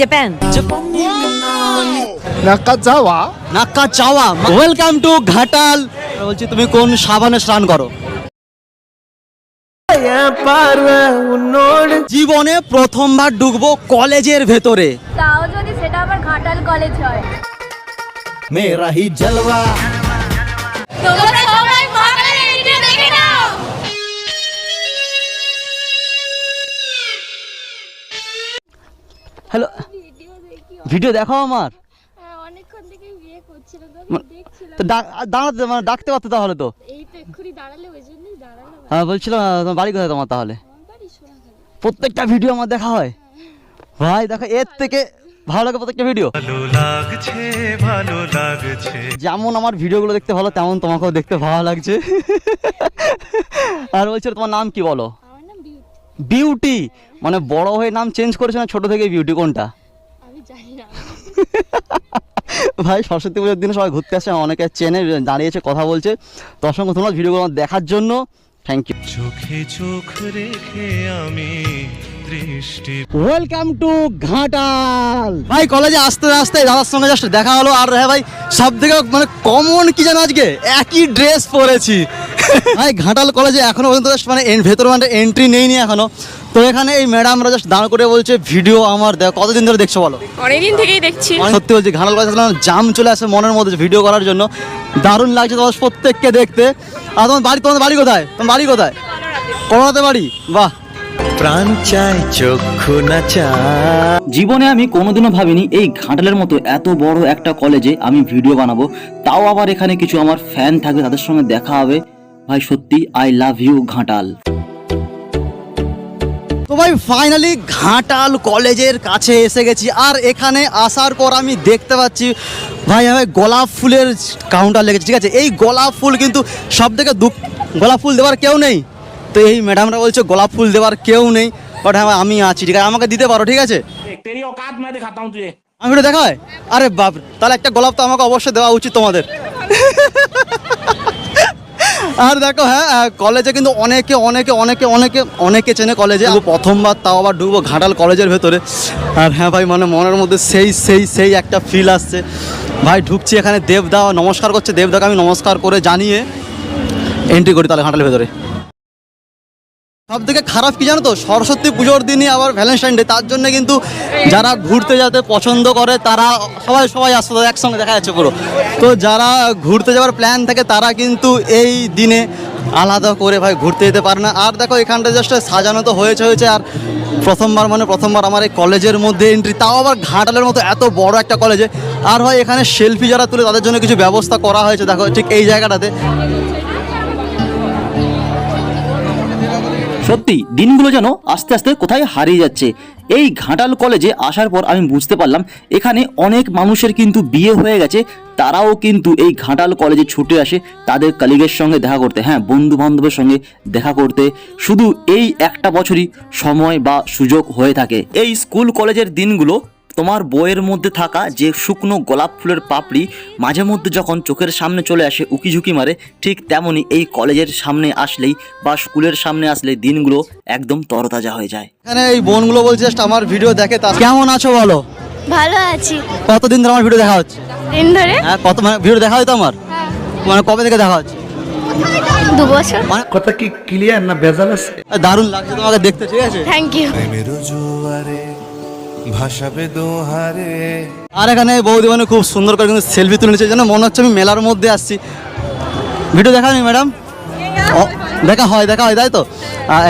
Japan. নাকাজাওয়া নাক্কা চাওয়া welcome to Ghatal বলছি তুমি কোন সাবানে স্নান করো? জীবনে প্রথমবার ঢুকবো কলেজের ভেতরে। তাও যদি সেটা আবার ঘাটাল কলেজ হয়। মেরা হি জলওয়া। হ্যালো ভিডিও দেখাও আমার। হ্যাঁ অনেকক্ষণ থেকে বিয়ে করছিল তো দেখছিলাম। তো দাঁড়াতে মানে ডাকতে পারতো তাহলে তো? এই তো এক্ষুনি দাঁড়ালে ওই জন্যই দাঁড়ালাম হ্যাঁ বলছিলাম তোমার বাড়ি কোথায় তোমার তাহলে? আমার প্রত্যেকটা ভিডিও আমার দেখা হয়। ভাই দেখো এর থেকে ভালো লাগে প্রত্যেকটা ভিডিও। ভালো লাগছে ভালো লাগছে। যেমন আমার ভিডিওগুলো দেখতে ভালো তেমন তোমাকেও দেখতে ভালো লাগছে। আর বলছিল তোমার নাম কি বলো? বিউটি। বিউটি? মানে বড় হয়ে নাম চেঞ্জ করেছে না ছোট থেকে বিউটি কোনটা? জানি না। ভাই সরস্বতী পুজোর দিনে সবাই ঘুরতে আসে অনেকে চেনে দাঁড়িয়েছে কথা বলছে। তো অসংখ্য তোমার ভিডিওগুলো দেখার জন্য। থ্যাংক ইউ চোখে চোখ রেখে আমি দৃষ্টি ওয়েলকাম টু ঘাটাল। ভাই কলেজে আসতে আসতে দাদার সঙ্গে জাস্ট দেখা হলো। আর হ্যাঁ ভাই সব থেকে মানে কমন কি জানো আজকে? একই ড্রেস পরেছি। ভাই ঘাটাল কলেজে এখনও পর্যন্ত just মানে এন- ভেতরে মানে এন্ট্রি নেইনি এখনও। তো এখানে এই ম্যাডামরা জাস্ট দাঁড় করে বলছে ভিডিও আমার দেখ কতদিন ধরে দেখছ বলো? অনেকদিন থেকেই দেখছি। সত্যি বলছি ঘাটাল কলেজে জাম চলে আসে মনের মধ্যে ভিডিও করার জন্য। দারুণ লাগছে তোমার প্রত্যেককে দেখতে। আর তোমার বাড়ি তোমাদের বাড়ি কোথায়? তোমার বাড়ি কোথায়? করোনাতে বাড়ি? বাহ। প্রাণ চাই চক্ষু না চায়। জীবনে আমি কোনোদিনও ভাবিনি এই ঘাটালের মতো এত বড় একটা কলেজে আমি ভিডিও বানাবো। তাও আবার এখানে কিছু আমার ফ্যান থাকবে তাদের সঙ্গে দেখা হবে। ভাই সত্যি আই লাভ ইউ ঘাটাল। তো ভাই ফাইনালি ঘাটাল কলেজের কাছে এসে গেছি। আর এখানে আসার পর আমি দেখতে পাচ্ছি ভাই আমার গোলাপ ফুলের কাউন্টার লেগেছে ঠিক আছে? এই গোলাপ ফুল কিন্তু সব থেকে দুঃখ গোলাপ ফুল দেওয়ার কেউ নেই। তো এই ম্যাডামরা বলছে গোলাপ ফুল দেওয়ার কেউ নেই বাট হ্যাঁ আমি আছি ঠিক আছে? আমাকে দিতে পারো ঠিক আছে? আমি দেখা হয় আরে বাপ তাহলে একটা গোলাপ তো আমাকে অবশ্যই দেওয়া উচিত তোমাদের। আর দেখো হ্যাঁ কলেজে কিন্তু অনেকে অনেকে অনেকে অনেকে অনেকে চেনে কলেজে। প্রথমবার তাও আবার ঢুকবো ঘাটাল কলেজের ভেতরে। আর হ্যাঁ ভাই মানে মনের মধ্যে সেই সেই সেই একটা ফিল আসছে। ভাই, ঢুকছি এখানে, দেবদা নমস্কার করছে। দেবদাকে আমি নমস্কার করে জানিয়ে এন্ট্রি করি তাহলে ঘাটালের ভেতরে। সব থেকে খারাপ কি জানো তো? সরস্বতী পুজোর দিনই আবার ভ্যালেন্টাইন ডে তার জন্য কিন্তু যারা ঘুরতে যেতে পছন্দ করে, তারা সবাই সবাই আসতে একসঙ্গে দেখা যাচ্ছে পুরো। তো যারা ঘুরতে যাওয়ার প্ল্যান থাকে, তারা কিন্তু এই দিনে আলাদা করে ভাই ঘুরতে যেতে পারে না। আর দেখো, এখানটা জাস্ট সাজানো তো হয়েছে হয়েছে। আর প্রথমবার মানে প্রথমবার আমার এই কলেজের মধ্যে এন্ট্রি তাও আবার ঘাটালের মতো এত বড় একটা কলেজে। আর হয় এখানে সেলফি যারা তুলে, তাদের জন্য কিছু ব্যবস্থা করা হয়েছে। দেখো, ঠিক এই জায়গাটাতে। সত্যি, দিনগুলো যেন আস্তে আস্তে কোথায় হারিয়ে যাচ্ছে। এই ঘাটাল কলেজে আসার পর আমি বুঝতে পারলাম, এখানে অনেক মানুষের কিন্তু বিয়ে হয়ে গেছে, তারাও কিন্তু এই ঘাটাল কলেজে ছুটে আসে তাদের কালিগের সঙ্গে দেখা করতে হ্যাঁ বন্ধু বান্ধবের সঙ্গে দেখা করতে। শুধু এই একটা বছরই সময় বা সুযোগ হয়ে থাকে। এই স্কুল কলেজের দিনগুলো তোমার বইয়ের মধ্যে থাকা যে শুকনো গোলাপ ফুলের পাপড়ি মাঝে মধ্যে যখন চোখের সামনে চলে আসে উকিঝুঁকি মারে ঠিক তেমনই এই কলেজের সামনে আসলেই বা স্কুলের সামনে আসলে দিনগুলো একদম তরতাজা হয়ে যায়। এখানে এই বোনগুলো বলছে জাস্ট আমার ভিডিও দেখে তা কেমন আছো বলো? ভালো আছি। কতদিন ধরে আমার ভিডিও দেখা হচ্ছে? দিন ধরে? হ্যাঁ কত মানে ভিডিও দেখা হয় তো আমার? মানে কবে থেকে দেখা হচ্ছে? দু বছর। কথা কি ক্লিয়ার না ভেজাল আছে? দারুণ লাগছে তোমাকে দেখতে ঠিক আছে? থ্যাংক ইউ ভাসাবে দোহারে আর এখানে বৌদি মানে খুব সুন্দর করে কিন্তু সেলফি তুলে নিচ্ছে। যেন মনে হচ্ছে আমি মেলার মধ্যে আসছি। ভিডিও দেখা হয়নি ম্যাডাম দেখা হয় দেখা হয় তাই তো?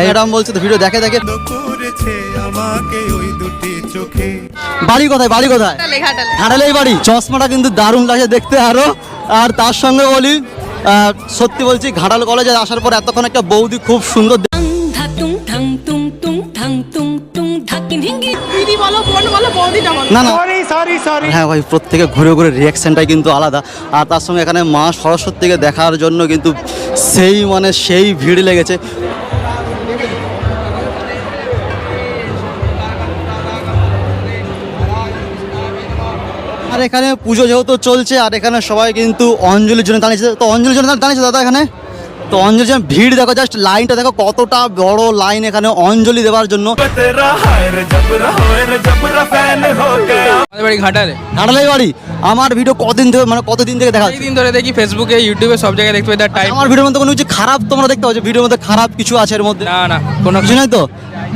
ম্যাডাম বলছে তো ভিডিও দেখে দেখে। করেছে আমাকে ওই দুটি চোখে। বাড়ি কোথায় বাড়ি কোথায়? ঘাটালেই বাড়ি। চশমাটা কিন্তু দারুণ লাগছে দেখতে আরও। আর তার সঙ্গে বলি সত্যি বলছি ঘাটাল কলেজে আসার পর এতক্ষণ একটা বৌদি খুব সুন্দর বলো বোন বলো বৌদিটা বলো। না না। হ্যাঁ ভাই প্রত্যেকে ঘুরে ঘুরে রিয়াকশনটাই কিন্তু আলাদা। আর তার সঙ্গে এখানে মা সরস্বতীকে দেখার জন্য কিন্তু সেই মানে সেই ভিড় লেগেছে। আর এখানে পুজো যেহেতু চলছে আর এখানে সবাই কিন্তু অঞ্জলির জন্য দাঁড়িয়েছে তো অঞ্জলির জন্য দাঁড়িয়েছে দাদা এখানে? তো অঞ্জলি ভিড় দেখো জাস্ট লাইনটা দেখো কতটা বড় লাইন এখানে অঞ্জলি দেওয়ার জন্য। বাড়ি ঘাটালে। ঘাটালাই বাড়ি? আমার ভিডিও কদিন ধরে মানে কতদিন থেকে দেখা? দিন ধরে দেখি ফেসবুকে ইউটিউবে সব জায়গায় দেখতে পাই। আমার ভিডিওর মধ্যে কোনো কিছু খারাপ তোমরা দেখতে পাচ্ছ? ভিডিওর মধ্যে খারাপ কিছু আছে এর মধ্যে? না না কোনো কিছু নাই তো?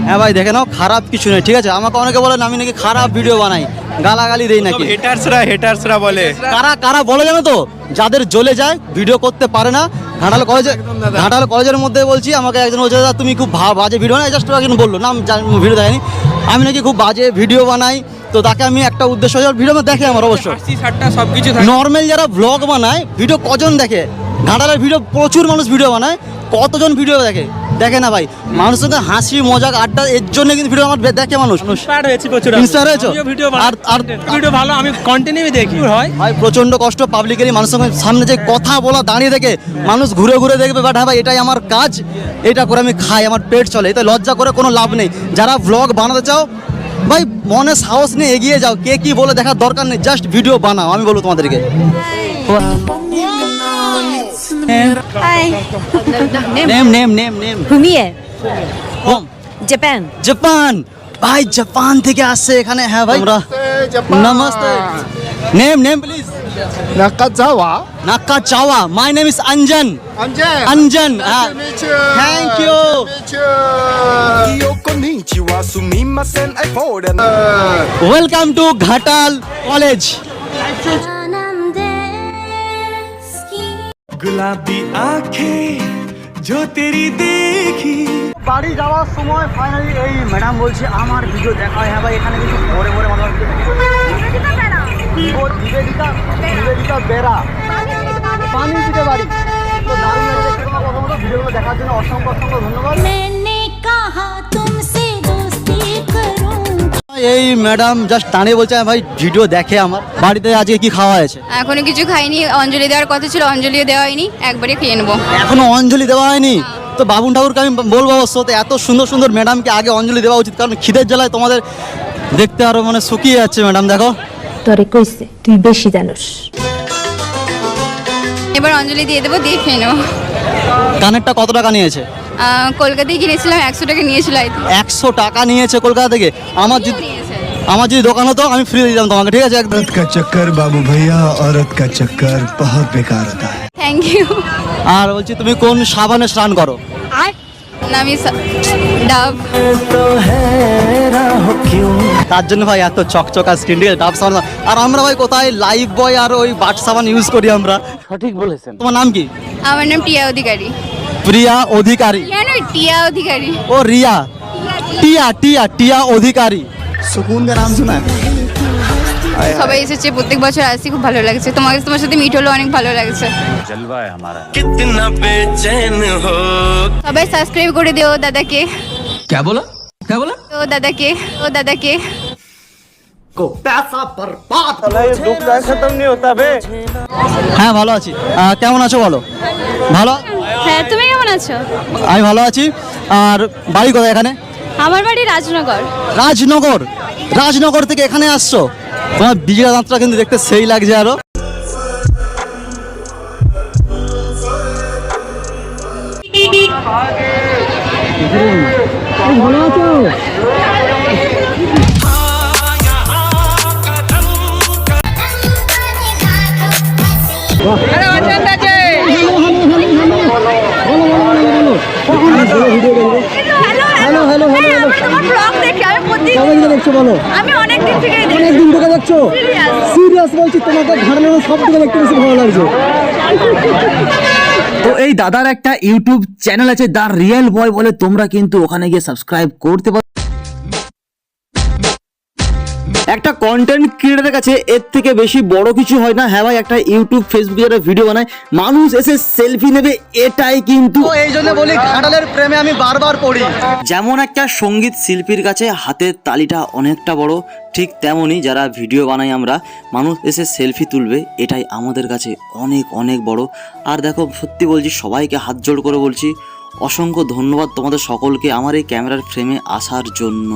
হ্যাঁ ভাই দেখে নাও খারাপ কিছু নেই ঠিক আছে? আমাকে অনেকে বলেন আমি নাকি খারাপ ভিডিও বানাই গালাগালি দেই নাকি? হেটার্সরা হেটার্সরা বলে। কারা কারা বলে জানো তো? যাদের জ্বলে যায় ভিডিও করতে পারে না। ঘাটাল কলেজে ঘাটাল কলেজের মধ্যে বলছি আমাকে একজন বলছে দাদা তুমি খুব ভা- বাজে ভিডিও বানাই জাস্ট একজন বলল না ভিডিও দেখাইনি আমি নাকি খুব বাজে ভিডিও বানাই তো তাকে আমি একটা উদ্দেশ্য ভিডিও দেখে আমার অবশ্য। হাসি সব কিছু নর্মাল যারা ব্লগ বানায় ভিডিও কজন দেখে? ঘাটালের ভিডিও প্রচুর মানুষ ভিডিও বানায় কতজন ভিডিও দেখে? দেখে না ভাই। মানুষের সঙ্গে হাসি মজাক আড্ডা এর জন্য কিন্তু ভিডিও আমার দেখে মানুষ। ইন্সপায়ার হয়েছি প্রচুর হয়েছো? ভিডিও আর আর ভিডিও ভালো আমি কন্টিনিউ দেখি। হয় ভাই প্রচণ্ড কষ্ট পাবলিকেরই মানুষের সঙ্গে সামনে যে কথা বলা দাঁড়িয়ে দেখে মানুষ ঘুরে ঘুরে দেখবে বাট হ্যাঁ ভাই এটাই আমার কাজ। এটা করে আমি খাই আমার পেট চলে। এতে লজ্জা করে কোনো লাভ নেই। যারা ব্লগ বানাতে চাও ভাই মনে সাহস নিয়ে এগিয়ে যাও। কে কি বলে দেখার দরকার নেই। জাস্ট ভিডিও বানাও আমি বলব তোমাদেরকে। Hi. Name name name name Fumie. Home Japan. Japan ভাই জাপান থেকে আসছে এখানে হ্যাঁ ভাই আমরা namaste name name please Nakazawa. Nakazawa my name is Anjan Anjan. Anjan thank you Konnichiwa sumimasen ay foden welcome to Ghatal college गुलाबी आंखें जो तेरी देखी বাড়ি যাওয়ার সময় ফাইনালি এই ম্যাডাম বলছে আমার ভিডিও দেখা হয় হ্যাঁ ভাই এখানে কিছু ভরে ভরে মানুষ ও নিবেদিতা নিবেদিতা বেরা পানি দিতে বাড়ি তো দারুণ লাগছে তোমার কথা মতো ভিডিওগুলো দেখার জন্য অসংখ্য অসংখ্য ধন্যবাদ এই ম্যাডাম জাস্ট টানে বলছে ভাই ভিডিও দেখে আমার। বাড়িতে আজকে কি খাওয়া হয়েছে? এখনও কিছু খাইনি অঞ্জলি দেওয়ার কথা ছিল অঞ্জলিও দেওয়া হয়নি একবারে খেয়ে নেব। এখনও অঞ্জলি দেওয়া হয়নি? তো বাবুন ঠাকুরকে আমি বলব অবশ্য তো এত সুন্দর সুন্দর ম্যাডামকে আগে অঞ্জলি দেওয়া উচিত কারণ খিদের জ্বালায় তোমাদের দেখতে আরও মানে শুকিয়ে যাচ্ছে ম্যাডাম দেখো। তোরে কইছে তুই বেশি জানোস। এবার অঞ্জলি দিয়ে দেবো দিয়ে খেয়ে নেব। কানেরটা কত টাকা নিয়েছে? কলকাতায় কিনেছিলাম একশো টাকা নিয়েছিল I think। একশো টাকা নিয়েছে কলকাতা থেকে আমার যদি নিয়েছে। আমার যদি দোকান হতো আমি ফ্রি দিতাম তোমাকে ঠিক আছে একদম औरत का चक्कर बाबू भैया औरत का चक्कर बहुत बेकार होता है থ্যাংক ইউ আর বলছি তুমি কোন সাবানে স্নান করো আমি সা- ডাব তার জন্য ভাই এত চকচকা স্ক্রিন ঠিক আছে ডাব সাবান আর আমরা ভাই কোথায় লাইভ বয় আর ওই বাট সাবান ইউজ করি আমরা সঠিক বলেছেন তোমার নাম কি আমার নাম টিয়া অধিকারী প্রিয়া অধিকারী কেন টিয়া অধিকারী ও রিয়া টিয়া টিয়া টিয়া অধিকারী सुकून का नाम सुना है সবাই এসেছে প্রত্যেক বছর আসছি খুব ভালো লাগছে তোমাকে তোমার সাথে মিট হলো অনেক ভালো লাগছে कितना बेचैन हो সবাই সাবস্ক্রাইব করে দিও দাদাকে क्या बोला क्या बोला ও দাদাকে ও দাদাকে হ্যাঁ ভালো আছি আহ, কেমন আছো বলো ভালো হ্যাঁ তুমি কেমন আছো? আমি ভালো আছি। আর বাড়ি কোথায় এখানে? আমার বাড়ি রাজনগর। রাজনগর? রাজনগর থেকে এখানে আসছো? তোমার বিজয়া দাঁতটা কিন্তু দেখতে সেই লাগছে আরও। হ্যালো হ্যালো হ্যালো তোমার ব্লগ দেখি আমি প্রতি কবে থেকে দেখছ বলো? আমি অনেক দিন থেকে অনেক দিন থেকে দেখছ? সিরিয়াস বলছি তোমাকে ঘরের সব থেকে দেখতে বেশি ভালো লাগছে। তো এই দাদার একটা ইউটিউব চ্যানেল আছে দা রিয়েল বয় বলে তোমরা কিন্তু ওখানে গিয়ে সাবস্ক্রাইব করতে পারো। একটা কন্টেন্ট ক্রিয়েটারের কাছে এর থেকে বেশি বড় কিছু হয় না। হ্যাঁ ভাই একটা ইউটিউব ফেসবুকে একটা ভিডিও বানায়। মানুষ এসে সেলফি নেবে এটাই কিন্তু এই জন্য বলি ঘাটালের প্রেমে আমি বারবার পড়ি। যেমন একটা সংগীত শিল্পীর কাছে হাতের তালিটা অনেকটা বড় ঠিক তেমনই যারা ভিডিও বানাই আমরা মানুষ এসে সেলফি তুলবে এটাই আমাদের কাছে অনেক অনেক বড়। আর দেখো সত্যি বলছি সবাইকে হাত জোড় করে বলছি অসংখ্য ধন্যবাদ তোমাদের সকলকে আমার এই ক্যামেরার ফ্রেমে আসার জন্য।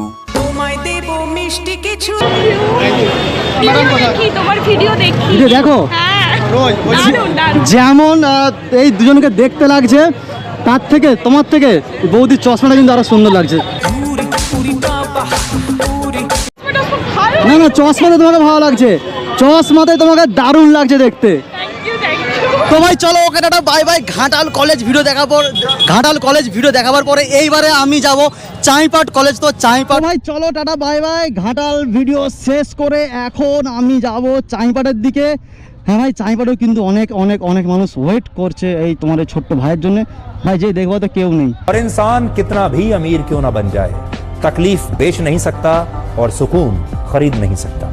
তোমার ভিডিও দেখি দেখো। হ্যাঁ। যেমন এই দুজনকে দেখতে লাগছে তার থেকে তোমার থেকে বৌদির চশমাটা কিন্তু আরও সুন্দর লাগছে। না না চশমাতে তোমাকে ভালো লাগছে। চশমাতে তোমাকে দারুণ লাগছে দেখতে। তো ভাই চলো ওকে একটা bye bye Ghatal college video দেখার পর ঘাটাল কলেজ ভিডিও দেখাবার পরে এইবারে আমি যাব চাইপাট কলেজ তো চাইপাট ভাই চলো tata bye bye Ghatal video শেষ করে এখন আমি যাব চাইপাটের দিকে হ্যাঁ ভাই চাইপাটেও কিন্তু অনেক অনেক অনেক মানুষ ওয়েট করছে এই তোমার এই ছোট্ট ভাইয়ের জন্য ভাই যে দেখবো তো কেউ নেই और इंसान कितना भी अमीर क्यों ना बन जाए तकलीफ बेच नहीं सकता और सुकून खरीद नहीं सकता